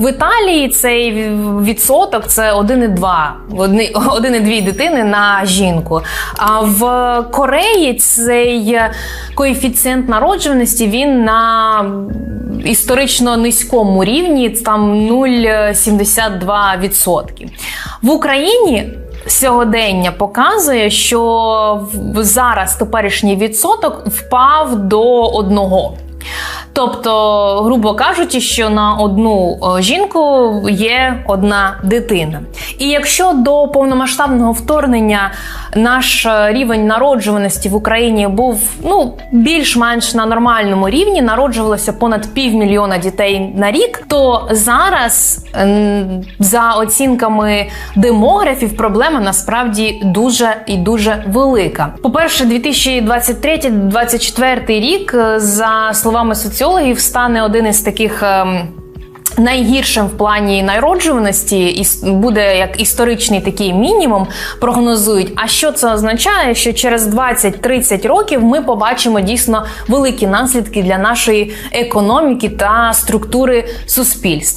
В Італії цей відсоток це 1,2, одни- 1,2 дитини на жінку. А в Кореї цей коефіцієнт народжуваності він на історично низькому рівні, там 0,72%. В Україні сьогодення показує, що зараз теперішній відсоток впав до одного. Тобто, грубо кажучи, що на одну е, жінку є одна дитина. І якщо до повномасштабного вторгнення наш е, рівень народжуваності в Україні був ну більш-менш на нормальному рівні, народжувалося понад півмільйона дітей на рік, то зараз за оцінками демографів проблема насправді дуже і дуже велика. По перше, 2023-2024 рік, е, за словами соціологів, стане один із таких. ем, Найгіршим в плані народжуваності іс- буде як історичний такий мінімум, прогнозують. А що це означає? Що через 20-30 років ми побачимо дійсно великі наслідки для нашої економіки та структури суспільства.